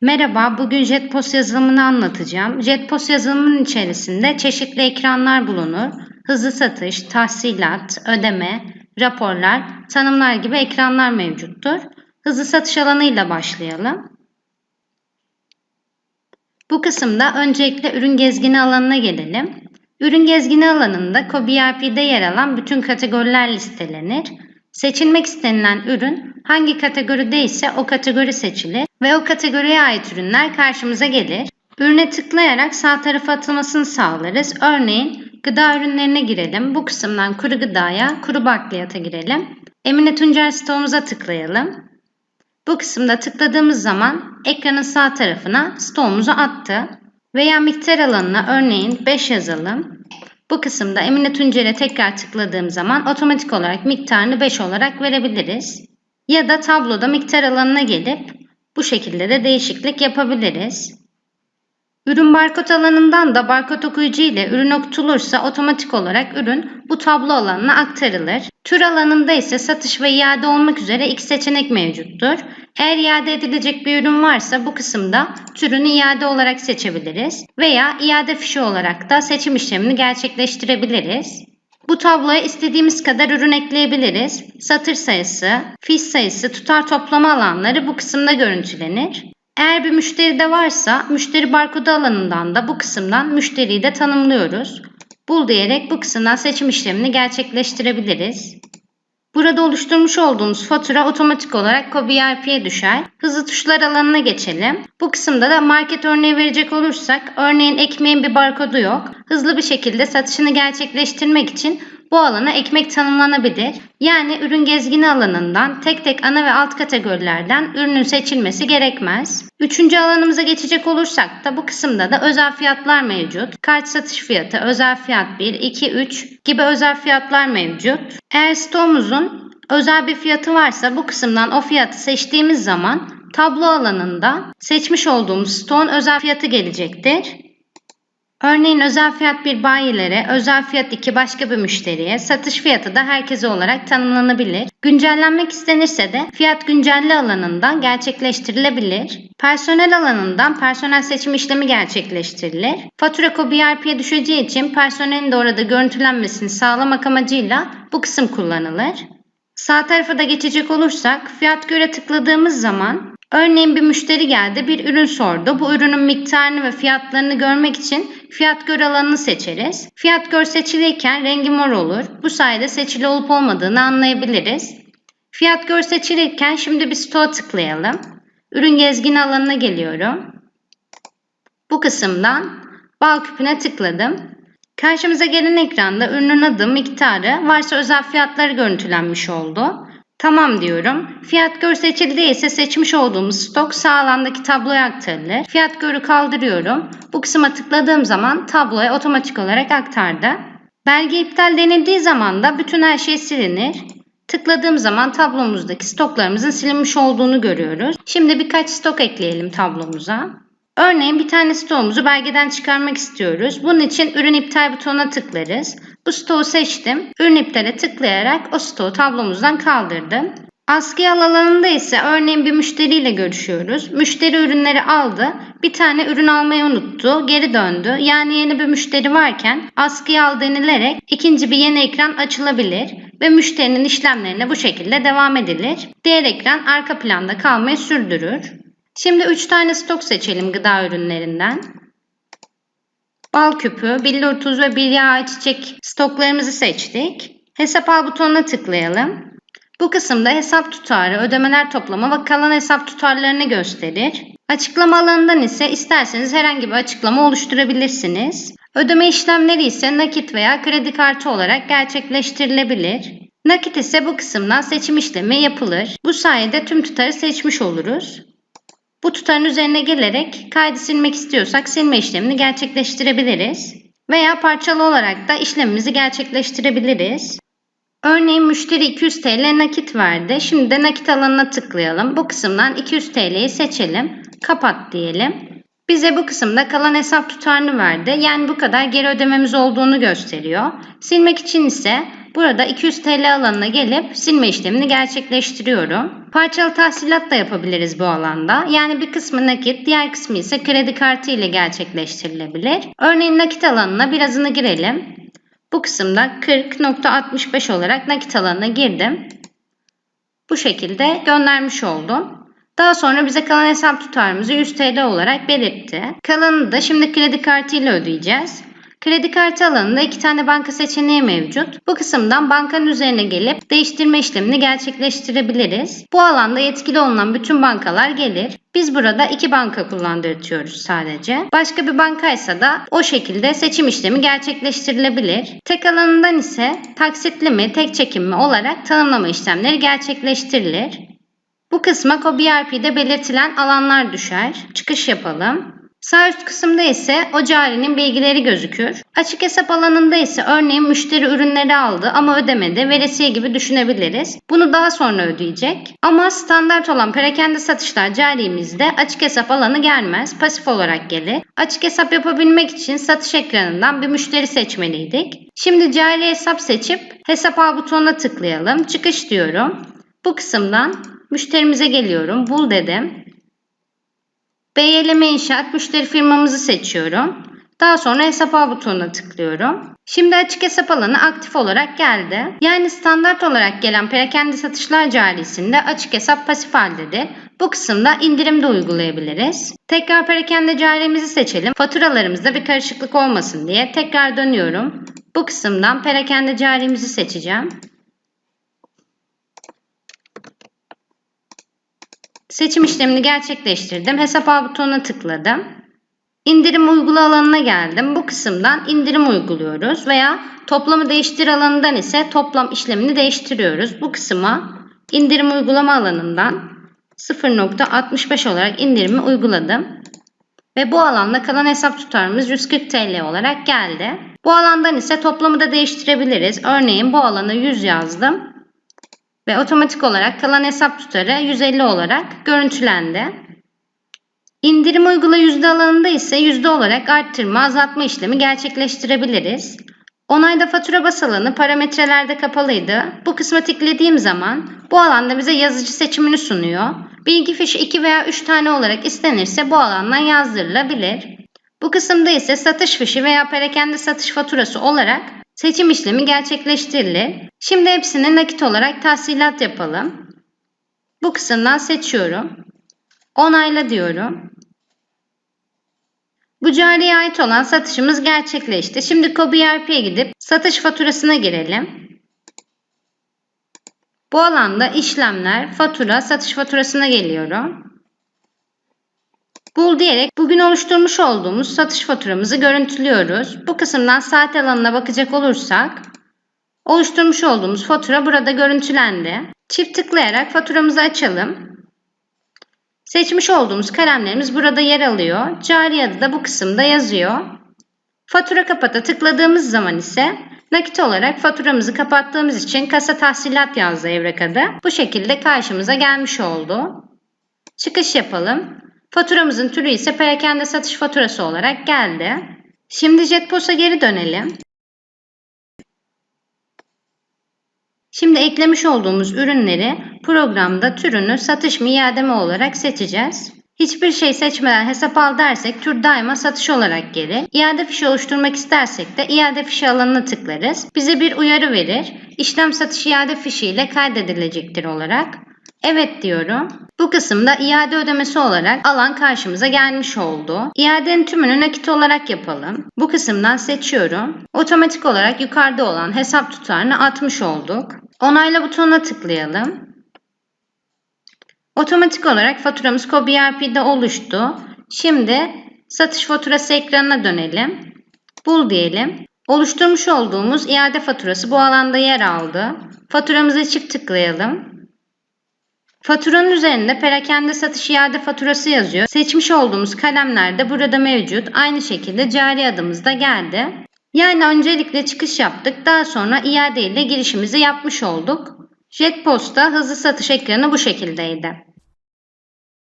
Merhaba, bugün JetPost yazılımını anlatacağım. JetPost yazılımının içerisinde çeşitli ekranlar bulunur. Hızlı satış, tahsilat, ödeme, raporlar, tanımlar gibi ekranlar mevcuttur. Hızlı satış alanıyla başlayalım. Bu kısımda öncelikle ürün gezgini alanına gelelim. Ürün gezgini alanında CoBRP'de yer alan bütün kategoriler listelenir. Seçilmek istenilen ürün hangi kategoride ise o kategori seçilir ve o kategoriye ait ürünler karşımıza gelir. Ürüne tıklayarak sağ tarafa atılmasını sağlarız. Örneğin gıda ürünlerine girelim. Bu kısımdan kuru gıdaya, kuru bakliyata girelim. Emine Tuncer stoğumuza tıklayalım. Bu kısımda tıkladığımız zaman ekranın sağ tarafına stoğumuzu attı. Veya miktar alanına örneğin 5 yazalım. Bu kısımda Emine Tuncer'e tekrar tıkladığım zaman otomatik olarak miktarını 5 olarak verebiliriz. Ya da tabloda miktar alanına gelip bu şekilde de değişiklik yapabiliriz. Ürün barkod alanından da barkod okuyucu ile ürün okutulursa otomatik olarak ürün bu tablo alanına aktarılır. Tür alanında ise satış ve iade olmak üzere iki seçenek mevcuttur. Eğer iade edilecek bir ürün varsa bu kısımda türünü iade olarak seçebiliriz veya iade fişi olarak da seçim işlemini gerçekleştirebiliriz. Bu tabloya istediğimiz kadar ürün ekleyebiliriz. Satır sayısı, fiş sayısı, tutar toplama alanları bu kısımda görüntülenir. Eğer bir müşteri de varsa müşteri barkodu alanından da bu kısımdan müşteriyi de tanımlıyoruz. Bul diyerek bu kısımdan seçim işlemini gerçekleştirebiliriz. Burada oluşturmuş olduğumuz fatura otomatik olarak CoBRP'ye düşer. Hızlı tuşlar alanına geçelim. Bu kısımda da market örneği verecek olursak örneğin ekmeğin bir barkodu yok. Hızlı bir şekilde satışını gerçekleştirmek için bu alana ekmek tanımlanabilir. Yani ürün gezgini alanından tek tek ana ve alt kategorilerden ürünün seçilmesi gerekmez. Üçüncü alanımıza geçecek olursak da bu kısımda da özel fiyatlar mevcut. Kart satış fiyatı, özel fiyat 1, 2, 3 gibi özel fiyatlar mevcut. Eğer stoğumuzun özel bir fiyatı varsa bu kısımdan o fiyatı seçtiğimiz zaman tablo alanında seçmiş olduğumuz stoğun özel fiyatı gelecektir. Örneğin özel fiyat bir bayilere, özel fiyat 2 başka bir müşteriye, satış fiyatı da herkese olarak tanımlanabilir. Güncellenmek istenirse de fiyat güncelli alanından gerçekleştirilebilir. Personel alanından personel seçim işlemi gerçekleştirilir. Fatura kodu ERP'ye düşeceği için personelin de orada görüntülenmesini sağlamak amacıyla bu kısım kullanılır. Sağ tarafa da geçecek olursak fiyat göre tıkladığımız zaman örneğin bir müşteri geldi bir ürün sordu. Bu ürünün miktarını ve fiyatlarını görmek için fiyat gör alanını seçeriz. Fiyat gör seçilirken rengi mor olur. Bu sayede seçili olup olmadığını anlayabiliriz. Fiyat gör seçilirken şimdi bir stoğa tıklayalım. Ürün gezgini alanına geliyorum. Bu kısımdan bal küpüne tıkladım. Karşımıza gelen ekranda ürünün adı, miktarı, varsa özel fiyatları görüntülenmiş oldu. Tamam diyorum. Fiyat gör seçildiyse seçmiş olduğumuz stok sağ alandaki tabloya aktarılır. Fiyat görü kaldırıyorum. Bu kısma tıkladığım zaman tabloya otomatik olarak aktardı. Belge iptal denildiği zaman da bütün her şey silinir. Tıkladığım zaman tablomuzdaki stoklarımızın silinmiş olduğunu görüyoruz. Şimdi birkaç stok ekleyelim tablomuza. Örneğin bir tane stoğumuzu belgeden çıkarmak istiyoruz. Bunun için ürün iptal butonuna tıklarız. Bu stoğu seçtim. Ürün iptale tıklayarak o stoğu tablomuzdan kaldırdım. Askıya al alanında ise örneğin bir müşteriyle görüşüyoruz. Müşteri ürünleri aldı. Bir tane ürün almayı unuttu. Geri döndü. Yani yeni bir müşteri varken askıya al denilerek ikinci bir yeni ekran açılabilir ve müşterinin işlemlerine bu şekilde devam edilir. Diğer ekran arka planda kalmayı sürdürür. Şimdi 3 tane stok seçelim gıda ürünlerinden. Bal küpü, billur tuz ve bir yağ ayçiçek stoklarımızı seçtik. Hesap al butonuna tıklayalım. Bu kısımda hesap tutarı, ödemeler toplama ve kalan hesap tutarlarını gösterir. Açıklama alanından ise isterseniz herhangi bir açıklama oluşturabilirsiniz. Ödeme işlemleri ise nakit veya kredi kartı olarak gerçekleştirilebilir. Nakit ise bu kısımdan seçim işlemi yapılır. Bu sayede tüm tutarı seçmiş oluruz. Bu tutarın üzerine gelerek kaydı silmek istiyorsak silme işlemini gerçekleştirebiliriz. Veya parçalı olarak da işlemimizi gerçekleştirebiliriz. Örneğin müşteri 200 TL nakit verdi. Şimdi de nakit alanına tıklayalım. Bu kısımdan 200 TL'yi seçelim. Kapat diyelim. Bize bu kısımda kalan hesap tutarını verdi. Yani bu kadar geri ödememiz olduğunu gösteriyor. Silmek için ise burada 200 TL alanına gelip silme işlemini gerçekleştiriyorum. Parçalı tahsilat da yapabiliriz bu alanda. Yani bir kısmı nakit, diğer kısmı ise kredi kartı ile gerçekleştirilebilir. Örneğin nakit alanına birazını girelim. Bu kısımda 40.65 olarak nakit alanına girdim. Bu şekilde göndermiş oldum. Daha sonra bize kalan hesap tutarımızı 100 TL olarak belirtti. Kalanını da şimdi kredi kartı ile ödeyeceğiz. Kredi kartı alanında iki tane banka seçeneği mevcut. Bu kısımdan bankanın üzerine gelip değiştirme işlemini gerçekleştirebiliriz. Bu alanda yetkili olunan bütün bankalar gelir. Biz burada iki banka kullandırtıyoruz sadece. Başka bir bankaysa da o şekilde seçim işlemi gerçekleştirilebilir. Tek alanından ise taksitli mi, tek çekim mi olarak tanımlama işlemleri gerçekleştirilir. Bu kısma CoBRP'de belirtilen alanlar düşer. Çıkış yapalım. Sağ üst kısımda ise o carinin bilgileri gözükür. Açık hesap alanında ise örneğin müşteri ürünleri aldı ama ödemedi, veresiye gibi düşünebiliriz. Bunu daha sonra ödeyecek. Ama standart olan perakende satışlar carimizde açık hesap alanı gelmez, pasif olarak gelir. Açık hesap yapabilmek için satış ekranından bir müşteri seçmeliydik. Şimdi cari hesap seçip hesap al butonuna tıklayalım. Çıkış diyorum. Bu kısımdan müşterimize geliyorum. Bul dedim. BYLM İnşaat müşteri firmamızı seçiyorum. Daha sonra hesap al butonuna tıklıyorum. Şimdi açık hesap alanı aktif olarak geldi. Yani standart olarak gelen perakende satışlar carisinde açık hesap pasif haldedir. Bu kısımda indirim de uygulayabiliriz. Tekrar perakende carimizi seçelim. Faturalarımızda bir karışıklık olmasın diye tekrar dönüyorum. Bu kısımdan perakende carimizi seçeceğim. Seçim işlemini gerçekleştirdim. Hesap al butonuna tıkladım. İndirim uygula alanına geldim. Bu kısımdan indirim uyguluyoruz veya toplamı değiştir alanından ise toplam işlemini değiştiriyoruz. Bu kısma indirim uygulama alanından 0.65 olarak indirimi uyguladım. Ve bu alanda kalan hesap tutarımız 140 TL olarak geldi. Bu alandan ise toplamı da değiştirebiliriz. Örneğin bu alana 100 yazdım ve otomatik olarak kalan hesap tutarı 150 olarak görüntülendi. İndirim uygula yüzde alanında ise yüzde olarak arttırma azaltma işlemi gerçekleştirebiliriz. Onayda fatura bas alanı parametrelerde kapalıydı. Bu kısma tıkladığım zaman bu alanda bize yazıcı seçimini sunuyor. Bilgi fişi 2 veya 3 tane olarak istenirse bu alandan yazdırılabilir. Bu kısımda ise satış fişi veya perakende satış faturası olarak seçim işlemi gerçekleştirilir. Şimdi hepsini nakit olarak tahsilat yapalım. Bu kısımdan seçiyorum. Onayla diyorum. Bu cariye ait olan satışımız gerçekleşti. Şimdi CoBRP'ye gidip satış faturasına girelim. Bu alanda işlemler, fatura, satış faturasına geliyorum. Bul diyerek bugün oluşturmuş olduğumuz satış faturamızı görüntülüyoruz. Bu kısımdan saat alanına bakacak olursak oluşturmuş olduğumuz fatura burada görüntülendi. Çift tıklayarak faturamızı açalım. Seçmiş olduğumuz kalemlerimiz burada yer alıyor. Cari adı da bu kısımda yazıyor. Fatura kapata tıkladığımız zaman ise nakit olarak faturamızı kapattığımız için kasa tahsilat yazdı evrak adı. Bu şekilde karşımıza gelmiş oldu. Çıkış yapalım. Faturamızın türü ise perakende satış faturası olarak geldi. Şimdi JetPost'a geri dönelim. Şimdi eklemiş olduğumuz ürünleri programda türünü satış mı iade mi olarak seçeceğiz. Hiçbir şey seçmeden hesap al dersek tür daima satış olarak gelir. İade fişi oluşturmak istersek de iade fişi alanına tıklarız. Bize bir uyarı verir. İşlem satış iade fişi ile kaydedilecektir olarak. Evet diyorum. Bu kısımda iade ödemesi olarak alan karşımıza gelmiş oldu. İadenin tümünü nakit olarak yapalım. Bu kısımdan seçiyorum. Otomatik olarak yukarıda olan hesap tutarını atmış olduk. Onayla butonuna tıklayalım. Otomatik olarak faturamız CoBRP'de oluştu. Şimdi satış faturası ekranına dönelim. Bul diyelim. Oluşturmuş olduğumuz iade faturası bu alanda yer aldı. Faturamızı çift tıklayalım. Faturanın üzerinde perakende satış iade faturası yazıyor. Seçmiş olduğumuz kalemler de burada mevcut. Aynı şekilde cari adımız da geldi. Yani öncelikle çıkış yaptık. Daha sonra iade ile girişimizi yapmış olduk. JetPost'ta hızlı satış ekranı bu şekildeydi.